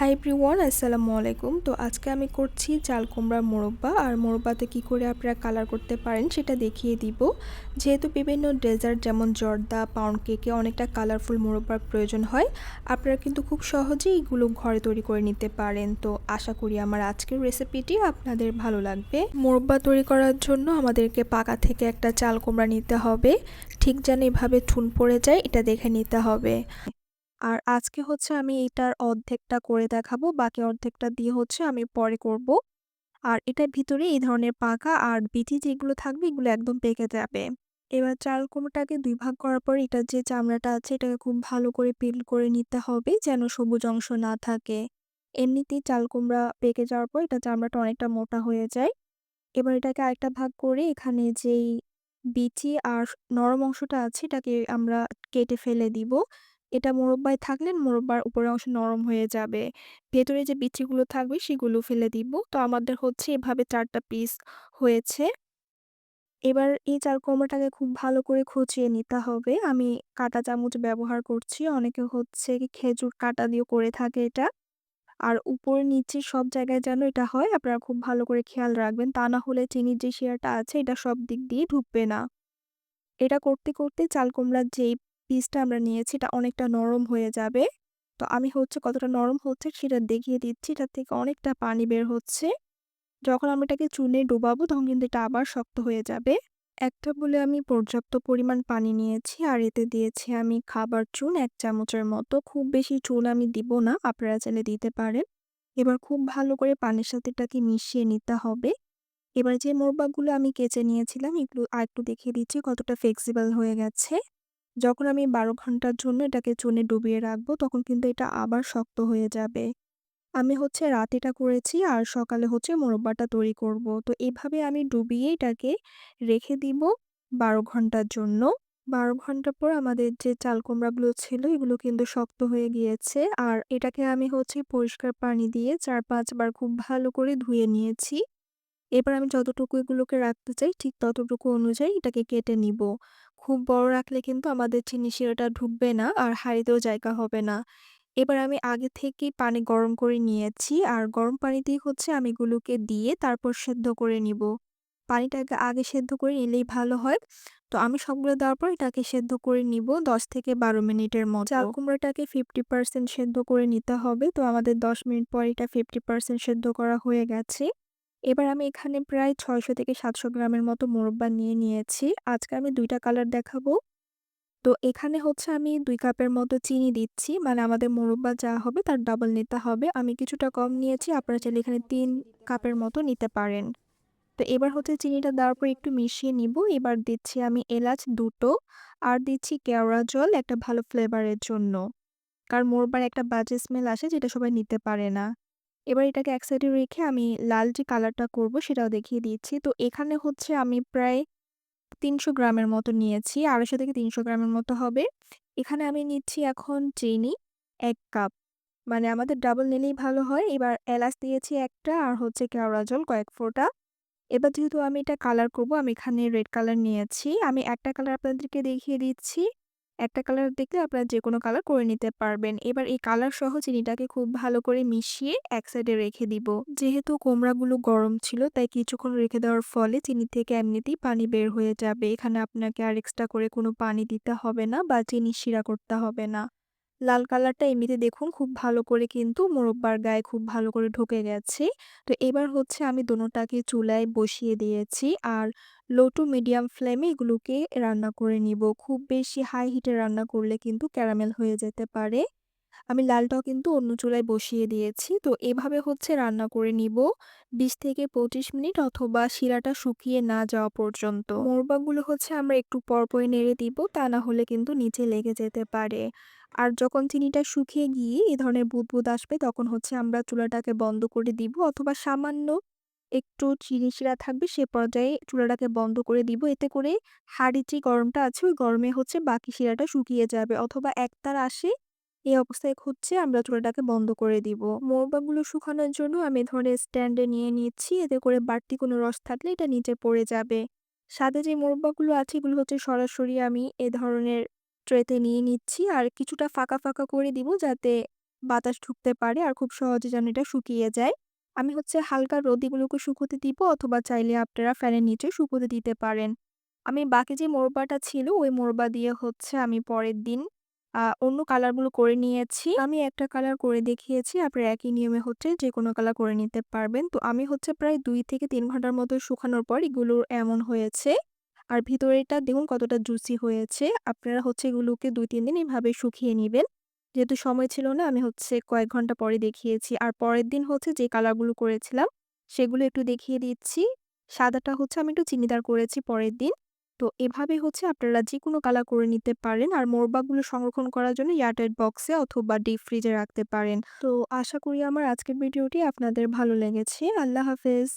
Hi everyone আসসালামু আলাইকুম তো আজকে আমি করছি চাল কুমড়ার মোরব্বা। আর মোরব্বাতে কি করে আপনারা কালার করতে পারেন সেটা দেখিয়ে দিব। যেহেতু বিভিন্ন ডেজার্ট যেমন জর্দা পাউন্ড কেকে অনেকটা কালারফুল মোরব্বার প্রয়োজন হয়, আপনারা কিন্তু খুব সহজেই এগুলো ঘরে তৈরি করে নিতে পারেন। তো আশা করি আমার আজকের রেসিপিটি আপনাদের ভালো লাগবে। মোরব্বা তৈরি করার জন্য আমাদেরকে পাকা থেকে একটা চাল কুমড়া নিতে হবে। ঠিক যেন এভাবে ঠুন পড়ে যায়, এটা দেখে নিতে হবে। আর আজকে হচ্ছে আমি এটার অর্ধেকটা করে দেখাবো, বাকি অর্ধেকটা দিয়ে হচ্ছে আমি পরে করব। আর এটার ভিতরে এই ধরনের পাকা আর বিচি যেগুলো থাকবে, এগুলো একদম পেকে যাবে। এবার চাল কুমড়োটাকে দুই ভাগ করার পর এটার যে চামড়াটা আছে, এটাকে খুব ভালো করে পিল করে নিতে হবে যেন সবুজ অংশ না থাকে। এমনিতেই চাল কুমড়া পেকে যাওয়ার পর এটা চামড়াটা অনেকটা মোটা হয়ে যায়। এবার এটাকে আরেকটা ভাগ করে এখানে যেই বিচি আর নরম অংশটা আছে, এটাকে আমরা কেটে ফেলে দিব। এটা মোরব্বায় থাকলে মোরব্বার উপরের অংশ নরম হয়ে যাবে। ভেতরে যে বিচিগুলো থাকবে, সেগুলো ফেলে দিব। তো আমাদের হচ্ছে এভাবে চারটা পিস হয়েছে। এবার এই চাল কুমড়োটাকে খুব ভালো করে খুঁচিয়ে নিতে হবে। আমি কাঁটা চামচ ব্যবহার করছি। অনেকে হচ্ছে খেজুর কাঁটা দিয়ে করে থাকে এটা। আর উপর নিচে সব জায়গায় যেন এটা হয়, আপনারা খুব ভালো করে খেয়াল রাখবেন। তা না হলে চিনির যে শেয়ারটা আছে, এটা সব দিক দিয়ে ঢুকবে না। এটা করতে করতে চাল কুমড়ার যেই পিসটা আমরা নিয়েছি, এটা অনেকটা নরম হয়ে যাবে। তো আমি হচ্ছে কতটা নরম হচ্ছে সেটা দেখিয়ে দিচ্ছি এটা থেকে অনেকটা পানি বের হচ্ছে। যখন আমি এটাকে চুনে ডুবাবো, তখন কিন্তু এটা আবার শক্ত হয়ে যাবে। একটা বলে আমি পর্যাপ্ত পরিমাণ পানি নিয়েছি, আর এতে দিয়েছি আমি খাবার চুন এক চামচের মতো। খুব বেশি চুন আমি দিব না, আপনারা চাইলে দিতে পারেন। এবার খুব ভালো করে পানির সাথে এটাকে মিশিয়ে নিতে হবে। এবার যে মোরবাগুলো আমি কেচে নিয়েছিলাম, এগুলো আর একটু দেখিয়ে দিচ্ছি কতটা ফ্লেক্সিবল হয়ে গেছে। যখন আমি বারো ঘণ্টার জন্য এটাকে চুনে ডুবিয়ে রাখব, তখন কিন্তু এটা আবার শক্ত হয়ে যাবে। আমি হচ্ছে রাত এটা করেছি আর সকালে হচ্ছে মোরব্বাটা তৈরি করব। তো এভাবে আমি ডুবিয়ে এটাকে রেখে দিব বারো ঘণ্টার জন্য। বারো ঘণ্টা পর আমাদের যে চাল কুমড়াগুলো ছিল, এগুলো কিন্তু শক্ত হয়ে গিয়েছে আর এটাকে আমি হচ্ছে পরিষ্কার পানি দিয়ে চার পাঁচবার খুব ভালো করে ধুয়ে নিয়েছি। এবার আমি যতটুকু এগুলোকে রাখতে চাই, ঠিক ততটুকু অনুযায়ী এটাকে কেটে নিব। খুব বড় রাখলে কিন্তু আমাদের চিনি শিরাটা ঢুকবে না আর হাঁড়িতেও জায়গা হবে না। এবার আমি আগে থেকেই পানি গরম করে নিয়েছি আর গরম পানিতেই হচ্ছে আমি এগুলোকে দিয়ে তারপর সেদ্ধ করে নিব। পানিটাকে আগে সেদ্ধ করে নিলেই ভালো হয়। তো আমি সবগুলো দেওয়ার পর এটাকে সেদ্ধ করে নিব দশ থেকে বারো মিনিটের মতো। চাল কুমড়োটাকে ফিফটি পার্সেন্ট সেদ্ধ করে নিতে হবে। তো আমাদের দশ মিনিট পর এটা ফিফটি পার্সেন্ট সেদ্ধ করা হয়ে গেছে। এবার আমি এখানে প্রায় ছয়শো থেকে সাতশো গ্রামের মতো মোরব্বা নিয়ে নিয়েছি। আজকে আমি দুইটা কালার দেখাবো। তো এখানে হচ্ছে আমি দুই কাপের মতো চিনি দিচ্ছি। মানে আমাদের মোরব্বা যা হবে তার ডাবল নিতে হবে। আমি কিছুটা কম নিয়েছি। আপনারা চাইলে এখানে তিন কাপের মতো নিতে পারেন। তো এবার হচ্ছে চিনিটা দেওয়ার পর একটু মিশিয়ে নিব। এবার দিচ্ছি আমি এলাচ দুটো। আর দিচ্ছি কেওড়া জল একটা ভালো ফ্লেভারের জন্য। কারণ মোরব্বার একটা বাজে স্মেল আসে যেটা সবাই নিতে পারে না। এবার এটাকে এক সাইডে রেখে আমি লাল যে কালারটা করব সেটাও দেখিয়ে দিচ্ছি। তো এখানে হচ্ছে আমি প্রায় তিনশো গ্রামের মতো নিয়েছি, আড়াইশো থেকে তিনশো গ্রামের মতো হবে। এখানে আমি নিচ্ছি এখন চিনি এক কাপ। মানে আমাদের ডাবল নিলেই ভালো হয়। এবার এলাচ দিয়েছি একটা আর হচ্ছে কেওড়া জল কয়েক ফোঁটা। এবার যেহেতু আমি এটা কালার করব, আমি এখানে রেড কালার নিয়েছি। আমি একটা কালার আপনাদেরকে দেখিয়ে দিচ্ছি। একটা কালার দেখলে আপনারা যে কোনো কালার করে নিতে পারবেন। এবার এই কালার সহ চিনিটাকে খুব ভালো করে মিশিয়ে এক সাইডে রেখে দিব। যেহেতু কোমড়াগুলো গরম ছিল, তাই কিছুক্ষণ রেখে দেওয়ার ফলে চিনি থেকে এমনিতেই পানি বের হয়ে যাবে। এখানে আপনাকে আর এক্সট্রা করে কোনো পানি দিতে হবে না বা চিনি শিরা করতে হবে না। লাল কালারটা এমনিতে দেখুন খুব ভালো করে কিন্তু মোরব্বার গায়ে খুব ভালো করে ঢুকে গেছে। তো এবার হচ্ছে আমি দোনোটাকে চুলায় বসিয়ে দিয়েছি আর লো টু মিডিয়াম ফ্লেমে এগুলোকে রান্না করে নিব। খুব বেশি হাই হিটে রান্না করলে কিন্তু ক্যারামেল হয়ে যেতে পারে। আমি লালটাও কিন্তু অন্য চুলায় বসিয়ে দিয়েছি। তো এভাবে হচ্ছে রান্না করে নিব। বিশ থেকে পঁচিশ মিনিট অথবা শিরাটা শুকিয়ে না যাওয়া পর্যন্ত। মোরবাগুলো হচ্ছে আমরা একটু পরপরে নেড়ে দিব, তা না হলে কিন্তু নিচে লেগে যেতে পারে। আর যখন চিনিটা শুকিয়ে গিয়ে এ ধরনের বুদবুদ আসবে, তখন হচ্ছে আমরা চুলাটাকে বন্ধ করে দিব অথবা সামান্য একটু চিনি শিরা থাকবে, সে পর্যায়ে চুলাটাকে বন্ধ করে দিব। এতে করে হাঁড়ির যে গরমটা আছে, ওই গরমে হচ্ছে বাকি শিরাটা শুকিয়ে যাবে অথবা একতার আসে এই অবস্থায় হচ্ছে আমরা চুলাটাকে বন্ধ করে দিব মোরবাগুলো শুকানোর জন্য আমি ধরনের স্ট্যান্ডে নিয়ে নিচ্ছি, এতে করে বাড়তি কোনো রস থাকলে এটা নিচে পড়ে যাবে সাথে যে মোরব্বাগুলো আছে, এগুলো হচ্ছে সরাসরি আমি এ ধরনের ট্রেতে নিয়ে নিচ্ছি আর কিছুটা ফাঁকা ফাঁকা করে দিব যাতে বাতাস ঢুকতে পারে আর খুব সহজে যেন এটা শুকিয়ে যায়। আমি হচ্ছে হালকা রোদ এগুলোকে শুকোতে দিব অথবা চাইলে আপনারা ফ্যানের নিচে শুকোতে দিতে পারেন। আমি বাকি যে মোরব্বাটা ছিল, ওই মোরব্বা দিয়ে হচ্ছে আমি পরের দিন অন্য কালারগুলো করে নিয়েছি। আমি একটা কালার করে দেখিয়েছি। আপনারা একই নিয়মে হচ্ছে যেকোনো কালার করে নিতে পারবেন। তো আমি হচ্ছে প্রায় দুই থেকে তিন ঘণ্টার মতো শুকানোর পর এগুলো এমন হয়েছে। আর ভিতরেরটা দেখুন কতটা জুসি হয়েছে। আপনারা হচ্ছে এগুলোকে ২-৩ দিন এভাবে শুকিয়ে নিবেন। যেহেতু সময় ছিল না, আমি হচ্ছে কয়েক ঘণ্টা পরে দেখিয়েছি। আর পরের দিন হচ্ছে যে কালারগুলো করেছিলাম, সেগুলো একটু দেখিয়ে দিচ্ছি। সাদাটা হচ্ছে আমি একটু চিনিদার করেছি পরের দিন। তো এভাবে হচ্ছে আপনারা যে কোনো কালার করে নিতে পারেন। আর মোরবাগুলো সংরক্ষণ করার জন্য এয়ারটাইট বক্সে অথবা ডিপ ফ্রিজে রাখতে পারেন। তো আশা করি আমার আজকের ভিডিওটি আপনাদের ভালো লেগেছে। আল্লাহ হাফেজ।